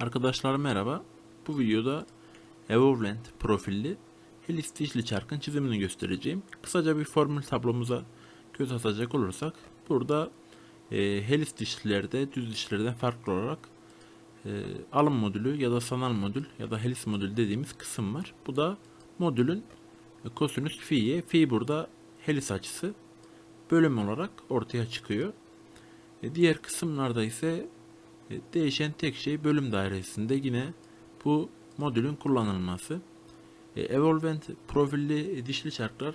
Arkadaşlar merhaba. Bu videoda Evolvent profilli Helis dişli çarkın çizimini göstereceğim. Kısaca bir formül tablomuza göz atacak olursak burada e, Helis dişlilerde düz dişlerden farklı olarak e, alım modülü ya da sanal modül ya da Helis modül dediğimiz kısım var. Bu da modülün e, kosinüs fi'ye. Fi burada Helis açısı bölüm olarak ortaya çıkıyor. E, diğer kısımlarda ise Değişen tek şey bölüm dairesinde yine bu modülün kullanılması. E, Evolvent profilli dişli çarklar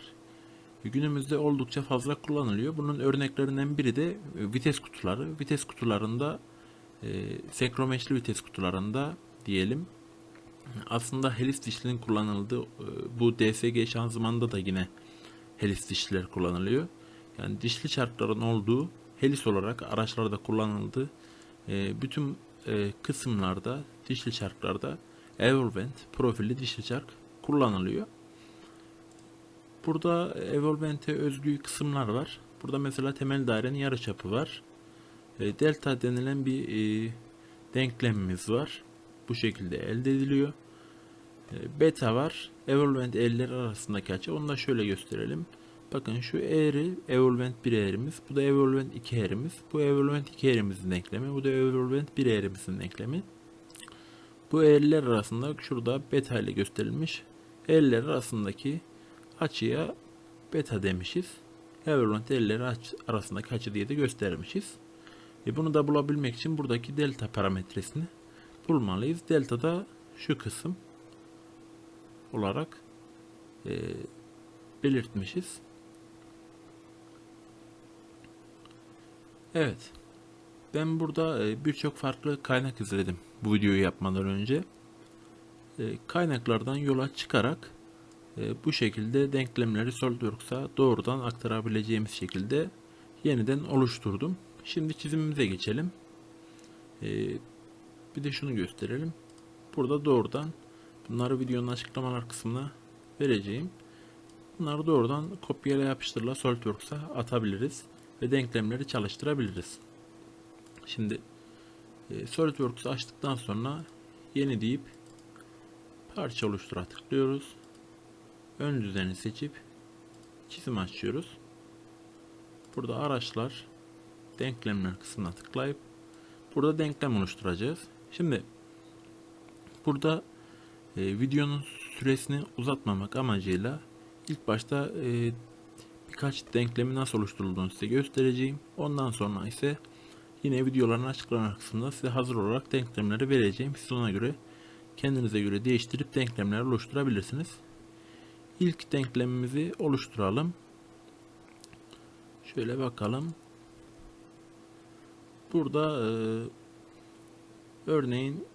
günümüzde oldukça fazla kullanılıyor. Bunun örneklerinden biri de e, vites kutuları. Vites kutularında e, senkromeşli vites kutularında diyelim aslında helis dişlinin kullanıldığı e, bu DSG şanzımanda da yine helis dişliler kullanılıyor. Yani dişli çarkların olduğu helis olarak araçlarda kullanıldığı e, bütün e, kısımlarda dişli çarklarda Evolvent profilli dişli çark kullanılıyor. Burada Evolvent'e özgü kısımlar var. Burada mesela temel dairenin yarıçapı var. E, delta denilen bir e, denklemimiz var. Bu şekilde elde ediliyor. E, beta var. Evolvent eller arasındaki açı. Onu da şöyle gösterelim. Bakın şu eğri evolvent bir eğrimiz. Bu da evolvent iki eğrimiz. Bu evolvent iki eğrimizin denklemi. Bu da evolvent bir eğrimizin denklemi. Bu eğriler arasında şurada beta ile gösterilmiş. Eğriler arasındaki açıya beta demişiz. Evolvent eğrileri arasındaki açı diye de göstermişiz. E bunu da bulabilmek için buradaki delta parametresini bulmalıyız. Delta da şu kısım olarak e, belirtmişiz. Evet. Ben burada e, birçok farklı kaynak izledim bu videoyu yapmadan önce. E, Kaynaklardan yola çıkarak e, bu şekilde denklemleri SolidWorks'a doğrudan aktarabileceğimiz şekilde yeniden oluşturdum. Şimdi çizimimize geçelim. Bir de şunu gösterelim. Burada doğrudan bunları videonun açıklamalar kısmına vereceğim. Bunları doğrudan kopyala yapıştırla SolidWorks'a atabiliriz ve denklemleri çalıştırabiliriz. Şimdi e, açtıktan sonra yeni deyip parça oluştura tıklıyoruz. Ön düzeni seçip çizim açıyoruz. Burada araçlar denklemler kısmına tıklayıp burada denklem oluşturacağız. Şimdi burada e, videonun süresini uzatmamak amacıyla ilk başta e, birkaç denklemi nasıl oluşturulduğunu size göstereceğim. Ondan sonra ise yine videoların açıklama kısmında size hazır olarak denklemleri vereceğim. Siz ona göre kendinize göre değiştirip denklemler oluşturabilirsiniz. İlk denklemimizi oluşturalım. Şöyle bakalım. Burada e, örneğin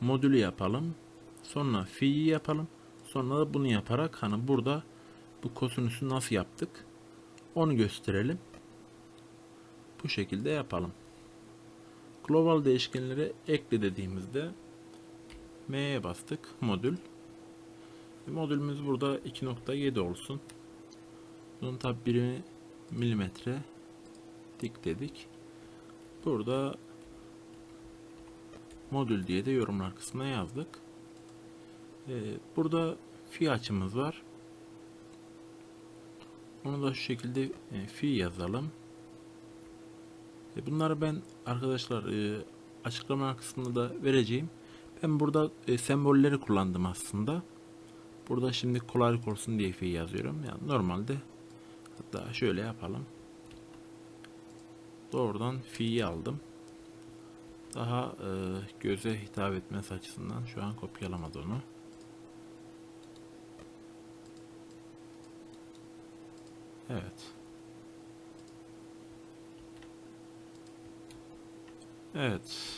modülü yapalım. Sonra fi'yi yapalım. Sonra da bunu yaparak hani burada bu kosinüsü nasıl yaptık onu gösterelim. Bu şekilde yapalım. Global değişkenleri ekle dediğimizde M'ye bastık modül. Modülümüz burada 2.7 olsun. Bunun tabi birimi milimetre dik dedik. Burada modül diye de yorumlar kısmına yazdık. Ee, burada fi açımız var. Onu da şu şekilde e, fi yazalım. E, bunları ben arkadaşlar e, açıklama kısmında da vereceğim. Ben burada e, sembolleri kullandım aslında. Burada şimdi kolaylık olsun diye fi yazıyorum. Yani normalde hatta şöyle yapalım. Doğrudan fi'yi aldım. Daha e, göze hitap etmesi açısından şu an kopyalamadı onu. Evet. Evet.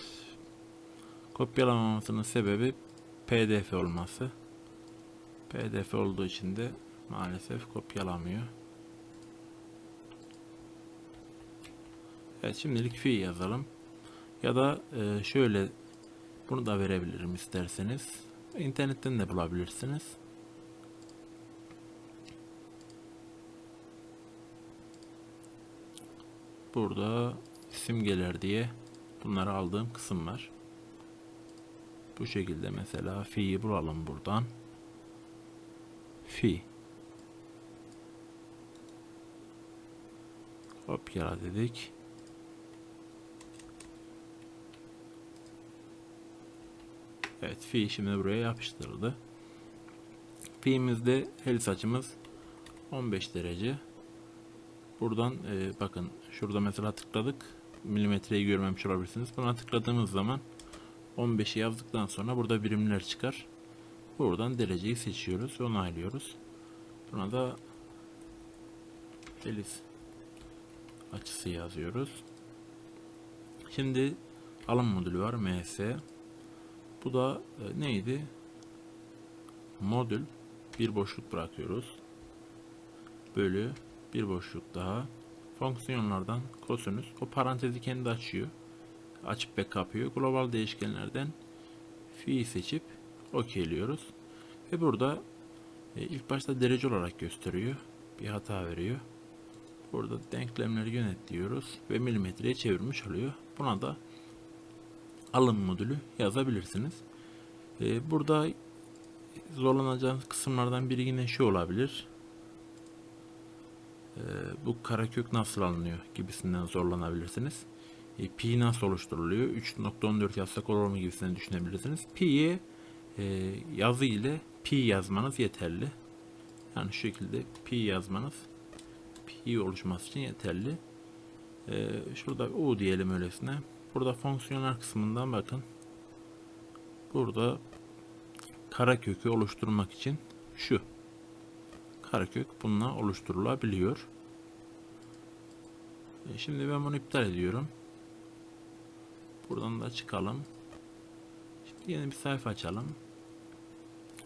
Kopyalamamasının sebebi PDF olması. PDF olduğu için de maalesef kopyalamıyor. Evet şimdilik fi yazalım. Ya da e, şöyle bunu da verebilirim isterseniz. İnternetten de bulabilirsiniz. Burada simgeler diye bunları aldığım kısım var. Bu şekilde mesela fi'yi bulalım buradan. Fi. Kopyala dedik. Evet fi şimdi buraya yapıştırıldı. Fi'mizde helis açımız 15 derece. Buradan e, bakın şurada mesela tıkladık. Milimetreyi görmemiş olabilirsiniz. Buna tıkladığımız zaman 15'i yazdıktan sonra burada birimler çıkar. Buradan dereceyi seçiyoruz onaylıyoruz. Buna da helis açısı yazıyoruz. Şimdi alım modülü var MS. Bu da e, neydi? Modül bir boşluk bırakıyoruz. Bölü bir boşluk daha. Fonksiyonlardan kosinüs o parantezi kendi açıyor. Açıp ve kapıyor. Global değişkenlerden fi'yi seçip okeyliyoruz. Ve burada e, ilk başta derece olarak gösteriyor. Bir hata veriyor. Burada denklemleri yönet diyoruz ve milimetreye çevirmiş oluyor. Buna da alım modülü yazabilirsiniz. Ee, burada zorlanacağınız kısımlardan biri yine şu olabilir. Ee, bu karekök nasıl alınıyor gibisinden zorlanabilirsiniz. E, pi nasıl oluşturuluyor? 3.14 yazsak olur mu gibisinden düşünebilirsiniz. Pi'ye e, yazı ile pi yazmanız yeterli. Yani şu şekilde pi yazmanız pi oluşması için yeterli. Ee, şurada u diyelim öylesine. Burada fonksiyonlar kısmından bakın. Burada karekökü oluşturmak için şu karekök bununla oluşturulabiliyor. E, Şimdi ben bunu iptal ediyorum. Buradan da çıkalım. Şimdi yeni bir sayfa açalım.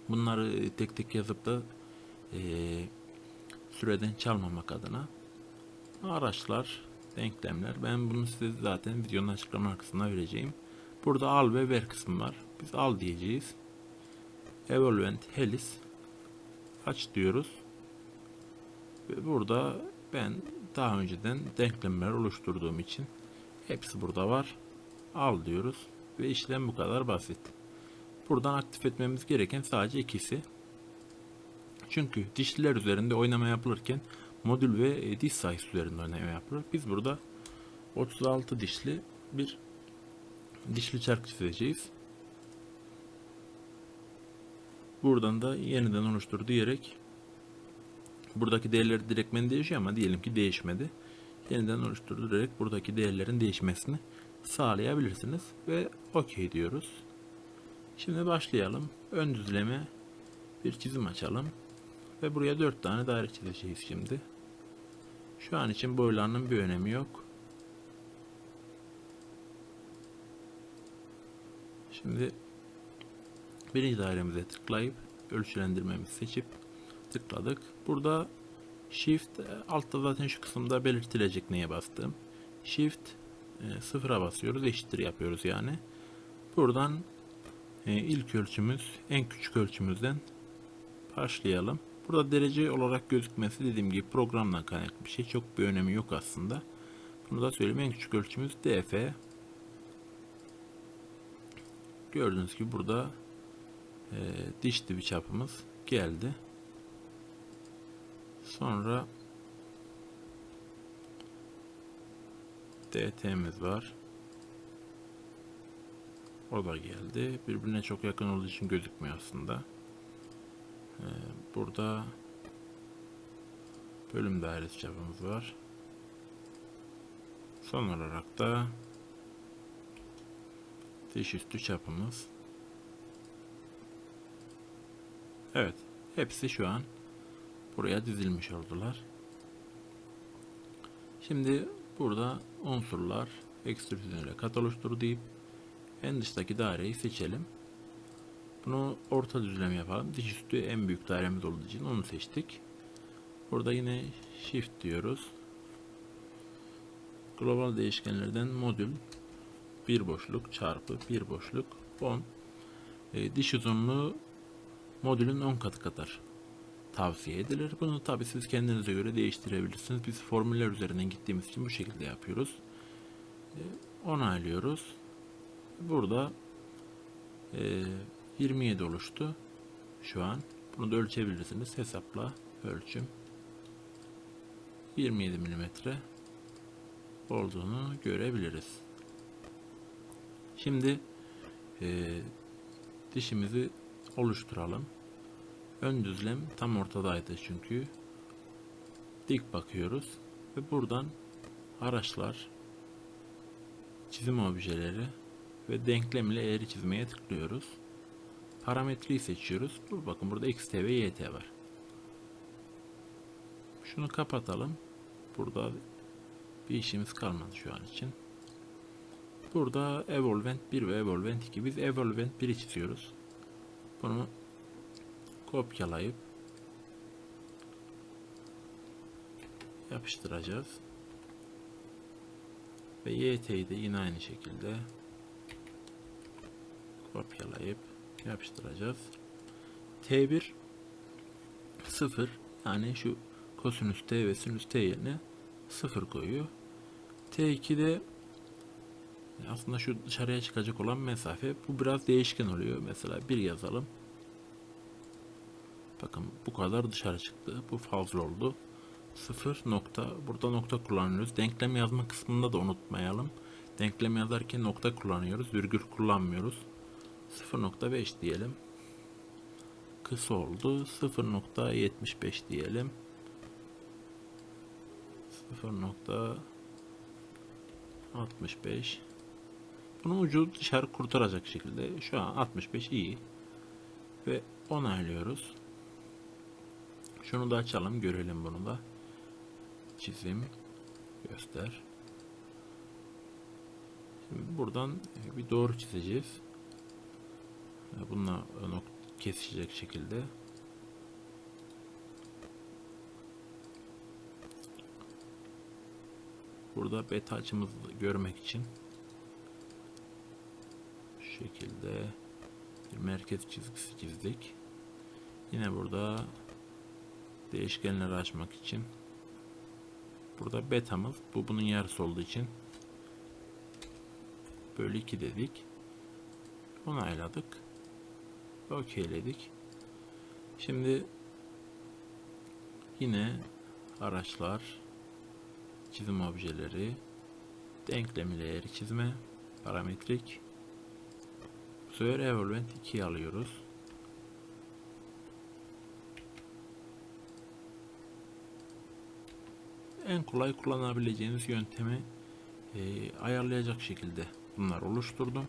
Bunları tek tek yazıp da e, süreden çalmamak adına araçlar, denklemler. Ben bunu size zaten videonun açıklama kısmına vereceğim. Burada al ve ver kısmı var. Biz al diyeceğiz. Evolvent helis aç diyoruz. Ve burada ben daha önceden denklemler oluşturduğum için hepsi burada var. Al diyoruz ve işlem bu kadar basit. Buradan aktif etmemiz gereken sadece ikisi. Çünkü dişliler üzerinde oynama yapılırken modül ve e, diş sayısı üzerinde oynama yapılır. Biz burada 36 dişli bir dişli çark çizeceğiz. Buradan da yeniden oluştur diyerek buradaki değerler direktmen değişiyor ama diyelim ki değişmedi. Yeniden oluştur diyerek buradaki değerlerin değişmesini sağlayabilirsiniz ve OK diyoruz. Şimdi başlayalım. Ön düzleme bir çizim açalım. Ve buraya 4 tane daire çizeceğiz şimdi. Şu an için boylarının bir önemi yok. Şimdi birinci dairemize tıklayıp ölçülendirmemizi seçip tıkladık. Burada Shift e, altta zaten şu kısımda belirtilecek neye bastım. Shift e, sıfıra basıyoruz. Eşittir yapıyoruz yani. Buradan e, ilk ölçümüz en küçük ölçümüzden başlayalım. Burada derece olarak gözükmesi dediğim gibi programdan kaynaklı bir şey. Çok bir önemi yok aslında. Bunu da söyleyeyim. En küçük ölçümüz DF. Gördüğünüz gibi burada e, diş dibi çapımız geldi. Sonra DT'miz var. O da geldi. Birbirine çok yakın olduğu için gözükmüyor aslında. Ee, burada bölüm dairesi çapımız var. Son olarak da diş üstü çapımız. Evet. Hepsi şu an buraya dizilmiş oldular. Şimdi burada unsurlar ekstrüzyon ile kat oluştur deyip en dıştaki daireyi seçelim. Bunu orta düzlem yapalım. Diş üstü en büyük dairemiz olduğu için onu seçtik. Burada yine shift diyoruz. Global değişkenlerden modül bir boşluk çarpı bir boşluk 10 e, diş uzunluğu modülün 10 katı kadar tavsiye edilir. Bunu tabi siz kendinize göre değiştirebilirsiniz. Biz formüller üzerinden gittiğimiz için bu şekilde yapıyoruz. E, onaylıyoruz. Burada Ee, 27 oluştu. Şu an. Bunu da ölçebilirsiniz. Hesapla. Ölçüm. 27 milimetre olduğunu görebiliriz. Şimdi e, dişimizi oluşturalım. Ön düzlem tam ortadaydı çünkü. Dik bakıyoruz ve buradan araçlar, çizim objeleri ve denklem ile eğri çizmeye tıklıyoruz. Parametreyi seçiyoruz. Bu bakın burada xt ve yt var. Şunu kapatalım. Burada bir işimiz kalmadı şu an için. Burada Evolvent 1 ve Evolvent 2. Biz Evolvent 1'i çiziyoruz. Bunu kopyalayıp yapıştıracağız. Ve YT'yi de yine aynı şekilde kopyalayıp yapıştıracağız. T1 0 yani şu kosinüs T ve sinüs T yerine 0 koyuyor. T2'de aslında şu dışarıya çıkacak olan mesafe bu biraz değişken oluyor. Mesela 1 yazalım. Bakın bu kadar dışarı çıktı. Bu fazla oldu. 0 nokta burada nokta kullanıyoruz. Denklem yazma kısmında da unutmayalım. Denklem yazarken nokta kullanıyoruz. Virgül kullanmıyoruz. 0.5 diyelim. Kısa oldu. 0.75 diyelim. 0.65 Bunu ucu dışarı kurtaracak şekilde şu an 65 iyi ve onaylıyoruz. Şunu da açalım görelim bunu da. Çizim göster. Şimdi buradan bir doğru çizeceğiz. Bununla kesişecek şekilde. Burada beta açımızı görmek için şekilde bir merkez çizgisi çizdik. Yine burada değişkenleri açmak için burada betamız bu bunun yarısı olduğu için bölü 2 dedik. Onayladık. Okeyledik. Şimdi yine araçlar çizim objeleri denklem ile eğri çizme parametrik bu evolvent 2'yi alıyoruz. En kolay kullanabileceğiniz yöntemi e, ayarlayacak şekilde bunlar oluşturdum.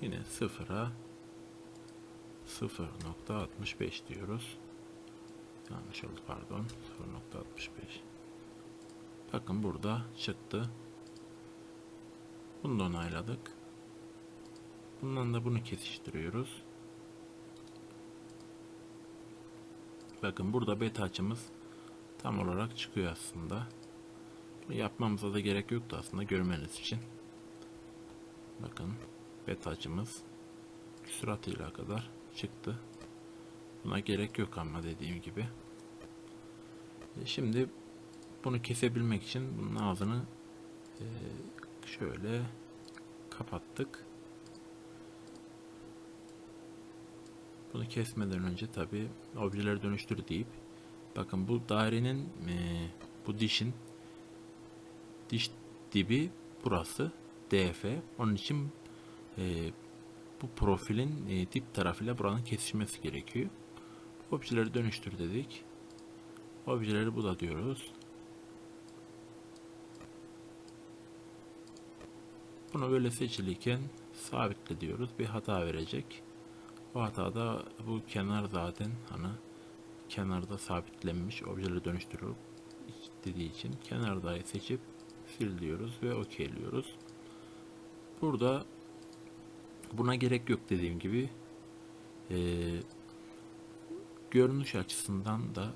Yine sıfıra 0.65 diyoruz. Yanlış oldu pardon. 0.65 Bakın burada çıktı. Bunu da onayladık. Bundan da bunu kesiştiriyoruz. Bakın burada beta açımız tam olarak çıkıyor aslında. Bunu yapmamıza da gerek yoktu aslında görmeniz için. Bakın beta açımız süratıyla kadar çıktı. Buna gerek yok ama dediğim gibi. E, şimdi bunu kesebilmek için bunun ağzını e, şöyle kapattık. Bunu kesmeden önce tabi objeleri dönüştür deyip bakın bu dairenin e, bu dişin diş dibi burası DF. Onun için e, bu profilin e, dip tarafıyla buranın kesişmesi gerekiyor. Objeleri dönüştür dedik. Objeleri bu da diyoruz. Bunu böyle seçiliyken sabitle diyoruz. Bir hata verecek. O hatada bu kenar zaten hani kenarda sabitlenmiş objeleri dönüştürüp dediği için kenardayı seçip sil diyoruz ve okeyliyoruz. Burada buna gerek yok dediğim gibi ee, görünüş açısından da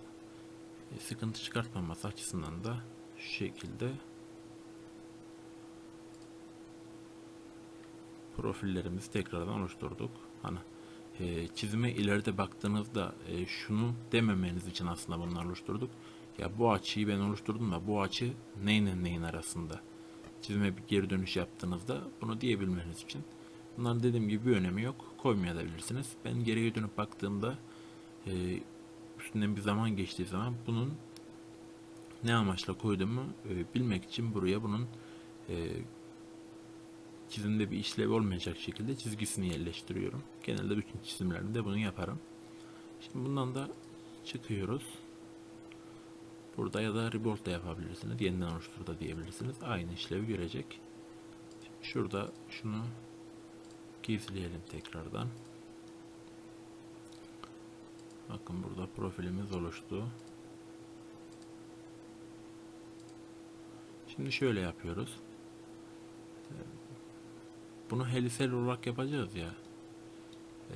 e, sıkıntı çıkartmaması açısından da şu şekilde profillerimizi tekrardan oluşturduk. Hani e, çizime ileride baktığınızda e, şunu dememeniz için aslında bunları oluşturduk. Ya bu açıyı ben oluşturdum da bu açı neyin neyin arasında? çizime bir geri dönüş yaptığınızda bunu diyebilmeniz için. Bunların dediğim gibi bir önemi yok. Koymayabilirsiniz. Ben geriye dönüp baktığımda e, üstünden bir zaman geçtiği zaman bunun ne amaçla koyduğumu e, bilmek için buraya bunun e, çizimde bir işlev olmayacak şekilde çizgisini yerleştiriyorum. Genelde bütün çizimlerimde bunu yaparım. Şimdi bundan da çıkıyoruz. Burada ya da rebuild da yapabilirsiniz. Yeniden oluştur da diyebilirsiniz. Aynı işlevi görecek. Şurada şunu gizleyelim tekrardan. Bakın burada profilimiz oluştu. Şimdi şöyle yapıyoruz. Bunu helisel olarak yapacağız ya. Ee,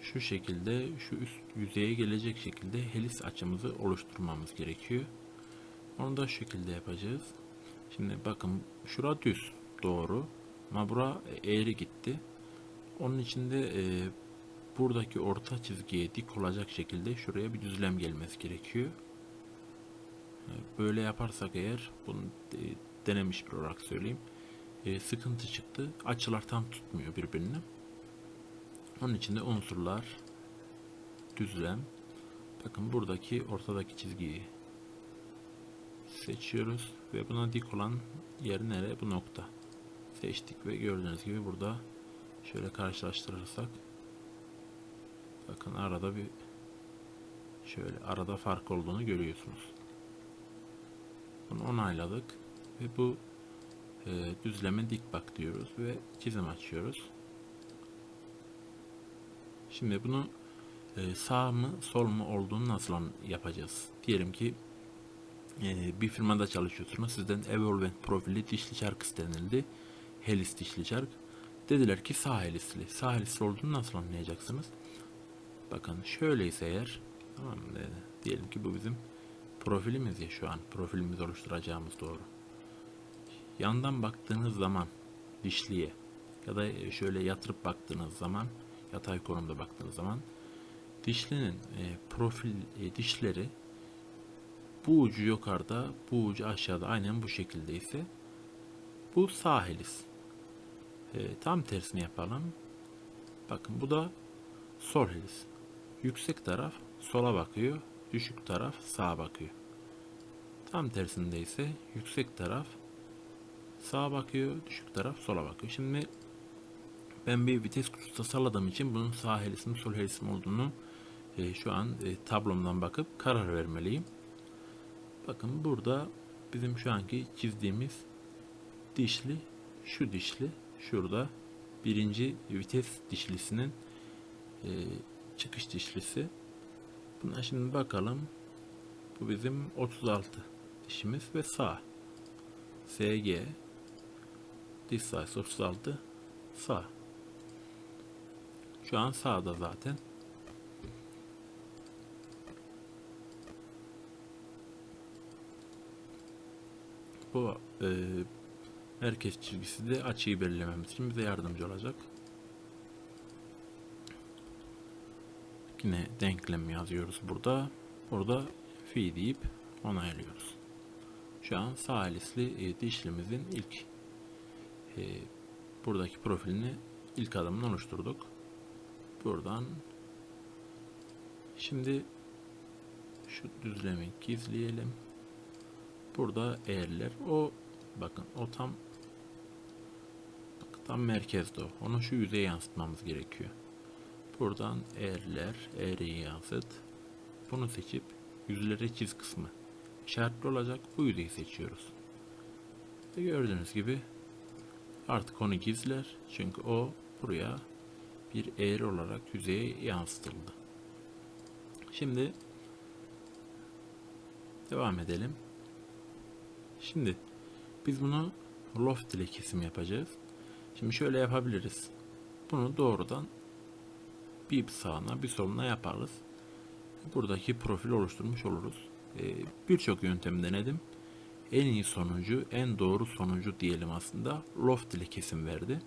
şu şekilde şu üst yüzeye gelecek şekilde helis açımızı oluşturmamız gerekiyor. Onu da şu şekilde yapacağız. Şimdi bakın şura düz doğru ama bura eğri gitti. Onun için de e, buradaki orta çizgiye dik olacak şekilde şuraya bir düzlem gelmesi gerekiyor. E, Böyle yaparsak eğer bunu denemiş bir olarak söyleyeyim. E, sıkıntı çıktı. Açılar tam tutmuyor birbirini. Onun için de unsurlar düzlem. Bakın buradaki ortadaki çizgiyi seçiyoruz ve buna dik olan yer nere? Bu nokta. Seçtik ve gördüğünüz gibi burada şöyle karşılaştırırsak bakın arada bir şöyle arada fark olduğunu görüyorsunuz. Bunu onayladık ve bu e, düzleme dik bak diyoruz ve çizim açıyoruz. Şimdi bunu e, sağ mı sol mu olduğunu nasıl yapacağız? Diyelim ki e, bir firmada çalışıyorsunuz. Sizden Evolvent profili dişli çark istenildi. Helis dişli çark. Dediler ki sağ helisli. Sağ helisli olduğunu nasıl anlayacaksınız? Bakın şöyleyse eğer tamam mı? Diyelim ki bu bizim profilimiz ya şu an. Profilimizi oluşturacağımız doğru. Yandan baktığınız zaman dişliye ya da şöyle yatırıp baktığınız zaman yatay konumda baktığınız zaman dişlinin e, profil e, dişleri bu ucu yukarıda bu ucu aşağıda aynen bu şekilde ise bu sağ helis. E, tam tersini yapalım. Bakın bu da sol helis. Yüksek taraf sola bakıyor, düşük taraf sağa bakıyor. Tam tersinde ise yüksek taraf sağa bakıyor, düşük taraf sola bakıyor. Şimdi ben bir vites kutusu tasarladığım için bunun sağ helisim, sol helisim olduğunu e, şu an e, tablomdan bakıp karar vermeliyim. Bakın burada bizim şu anki çizdiğimiz dişli, şu dişli, şurada birinci vites dişlisinin e, çıkış dişlisi. Buna şimdi bakalım. Bu bizim 36 dişimiz ve sağ. SG diş sayısı 36 sağ. Şu an sağda zaten. Bu e, merkez çizgisi de açıyı belirlememiz için bize yardımcı olacak. Yine denklem yazıyoruz burada. Burada fi deyip onaylıyoruz. Şu an sağ helisli e, dişlimizin ilk e, buradaki profilini ilk adımını oluşturduk. Buradan şimdi şu düzlemi gizleyelim. Burada eğerler o bakın o tam tam merkezde o. Onu şu yüzeye yansıtmamız gerekiyor. Buradan eğerler, eğriyi yansıt. Bunu seçip yüzleri çiz kısmı işaretli olacak. Bu yüzeyi seçiyoruz. Ve gördüğünüz gibi artık onu gizler. Çünkü o buraya bir eğri olarak yüzeye yansıtıldı. Şimdi devam edelim. Şimdi biz bunu loft ile kesim yapacağız. Şimdi şöyle yapabiliriz. Bunu doğrudan bir sağına bir soluna yaparız. Buradaki profil oluşturmuş oluruz. Ee, Birçok yöntem denedim. En iyi sonucu, en doğru sonucu diyelim aslında loft ile kesim verdi.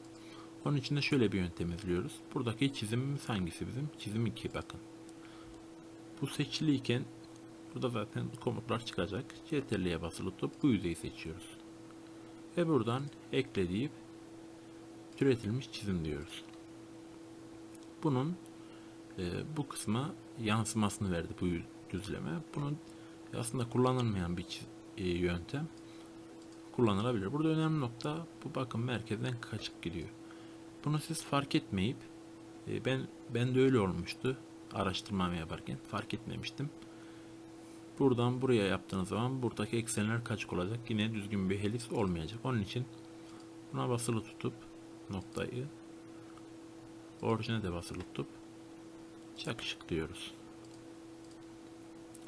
Onun için de şöyle bir yöntem izliyoruz. Buradaki çizimimiz hangisi bizim? Çizim 2 bakın. Bu seçiliyken burada zaten komutlar çıkacak. CTRL'ye basılı tutup bu yüzeyi seçiyoruz. Ve buradan ekle deyip türetilmiş çizim diyoruz. Bunun e, bu kısma yansımasını verdi bu düzleme. Bunun aslında kullanılmayan bir çiz- e, yöntem kullanılabilir. Burada önemli nokta bu bakım merkezden kaçık gidiyor. Bunu siz fark etmeyip e, ben ben de öyle olmuştu araştırmamı yaparken fark etmemiştim. Buradan buraya yaptığınız zaman buradaki eksenler kaçık olacak. Yine düzgün bir heliks olmayacak. Onun için buna basılı tutup noktayı orijine de basılı tutup çakışık diyoruz.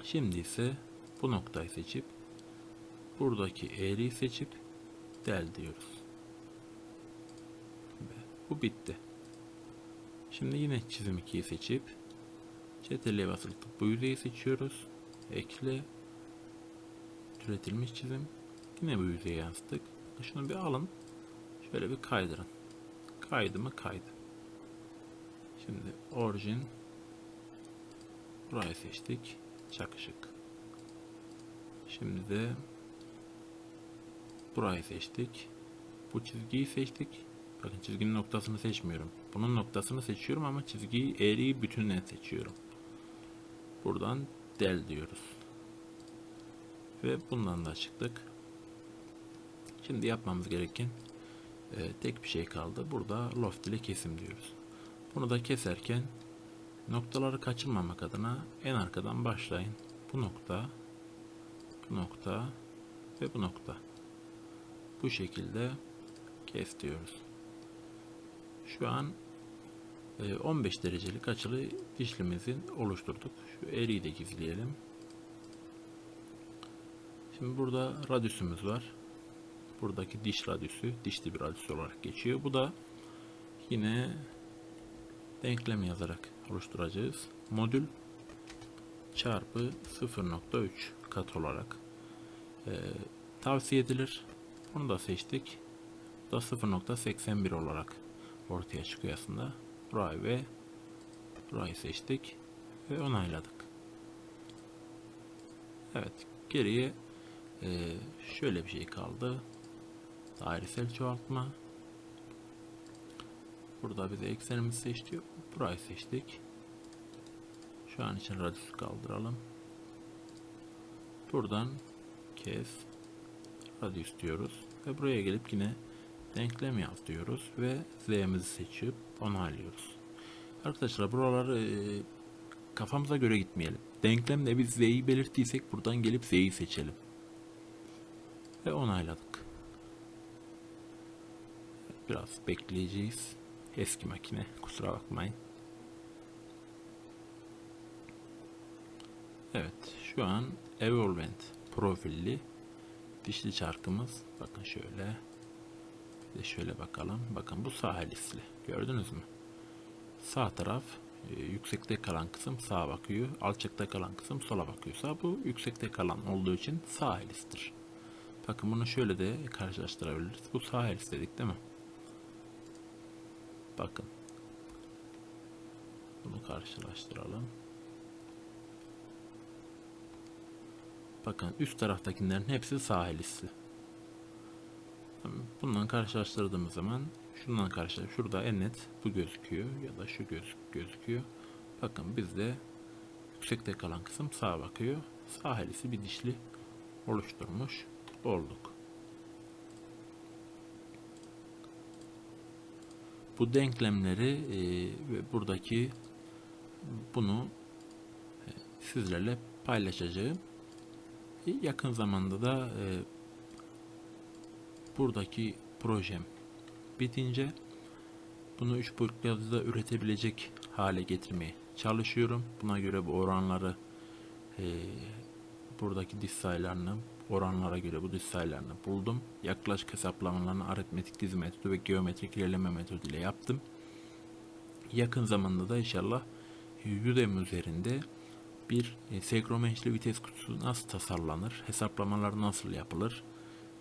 Şimdi ise bu noktayı seçip buradaki eğriyi seçip del diyoruz. Ve bu bitti. Şimdi yine çizim 2'yi seçip CTRL'ye basılı bu yüzeyi seçiyoruz. Ekle türetilmiş çizim. Yine bu yüzeye yansıttık. Şunu bir alın. Şöyle bir kaydırın. Kaydı mı kaydı. Şimdi orijin burayı seçtik. Çakışık. Şimdi de burayı seçtik. Bu çizgiyi seçtik. Bakın çizginin noktasını seçmiyorum. Bunun noktasını seçiyorum ama çizgiyi eğriyi bütününe seçiyorum. Buradan del diyoruz. Ve bundan da çıktık. Şimdi yapmamız gereken e, tek bir şey kaldı. Burada loft ile kesim diyoruz. Bunu da keserken noktaları kaçırmamak adına en arkadan başlayın. Bu nokta, bu nokta ve bu nokta. Bu şekilde kes diyoruz. Şu an e, 15 derecelik açılı dişlimizin oluşturduk. Şu eriği de gizleyelim. Şimdi burada radyüsümüz var. Buradaki diş radyüsü, dişli bir radyüs olarak geçiyor. Bu da yine denklem yazarak oluşturacağız. Modül çarpı 0.3 kat olarak e, tavsiye edilir. Bunu da seçtik. Bu da 0.81 olarak ortaya çıkıyor aslında. Burayı ve burayı seçtik ve onayladık. Evet geriye e, şöyle bir şey kaldı. Dairesel çoğaltma. Burada bize eksenimiz seçti. Burayı seçtik. Şu an için radyüsü kaldıralım. Buradan kes radyüs diyoruz ve buraya gelip yine denklem yaz diyoruz ve z'mizi seçip onaylıyoruz. Arkadaşlar buraları e, kafamıza göre gitmeyelim. Denklemde biz z'yi belirttiysek buradan gelip z'yi seçelim. Ve onayladık. Biraz bekleyeceğiz. Eski makine kusura bakmayın. Evet şu an Evolvent profilli dişli çarkımız. Bakın şöyle. De şöyle bakalım. Bakın bu sağ helisli. Gördünüz mü? Sağ taraf e, yüksekte kalan kısım sağa bakıyor. Alçakta kalan kısım sola bakıyorsa bu yüksekte kalan olduğu için sağ helistir. Bakın bunu şöyle de karşılaştırabiliriz. Bu sağ helis dedik değil mi? Bakın. Bunu karşılaştıralım. Bakın üst taraftakilerin hepsi sağ helisli. Bundan karşılaştırdığımız zaman şundan karşılaştır. Şurada en net bu gözüküyor ya da şu göz gözüküyor. Bakın bizde yüksekte kalan kısım sağa bakıyor. Sağ bir dişli oluşturmuş olduk. Bu denklemleri e, ve buradaki bunu e, sizlerle paylaşacağım. E, yakın zamanda da e, buradaki projem bitince bunu 3 boyutlu yazıda üretebilecek hale getirmeye çalışıyorum. Buna göre bu oranları e, buradaki diş oranlara göre bu diş buldum. Yaklaşık hesaplamalarını aritmetik dizi metodu ve geometrik ilerleme metodu ile yaptım. Yakın zamanda da inşallah Udemy üzerinde bir e, senkromençli vites kutusu nasıl tasarlanır, hesaplamalar nasıl yapılır,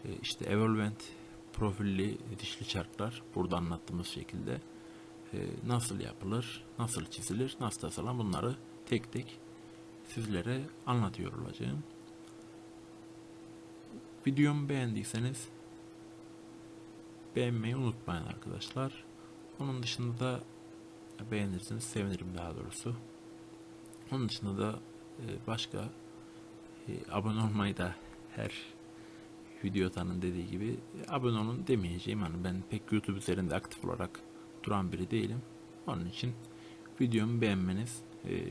e, işte Evolvent profilli dişli çarklar burada anlattığımız şekilde e, nasıl yapılır, nasıl çizilir, nasıl tasarlanır bunları tek tek sizlere anlatıyor olacağım. Videomu beğendiyseniz beğenmeyi unutmayın arkadaşlar. Onun dışında da beğenirseniz sevinirim daha doğrusu. Onun dışında da e, başka e, abone olmayı da her video tanın dediği gibi e, abone olun demeyeceğim. Hani ben pek YouTube üzerinde aktif olarak duran biri değilim. Onun için videomu beğenmeniz,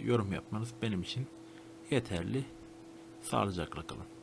yorum yapmanız benim için yeterli. Sağlıcakla kalın.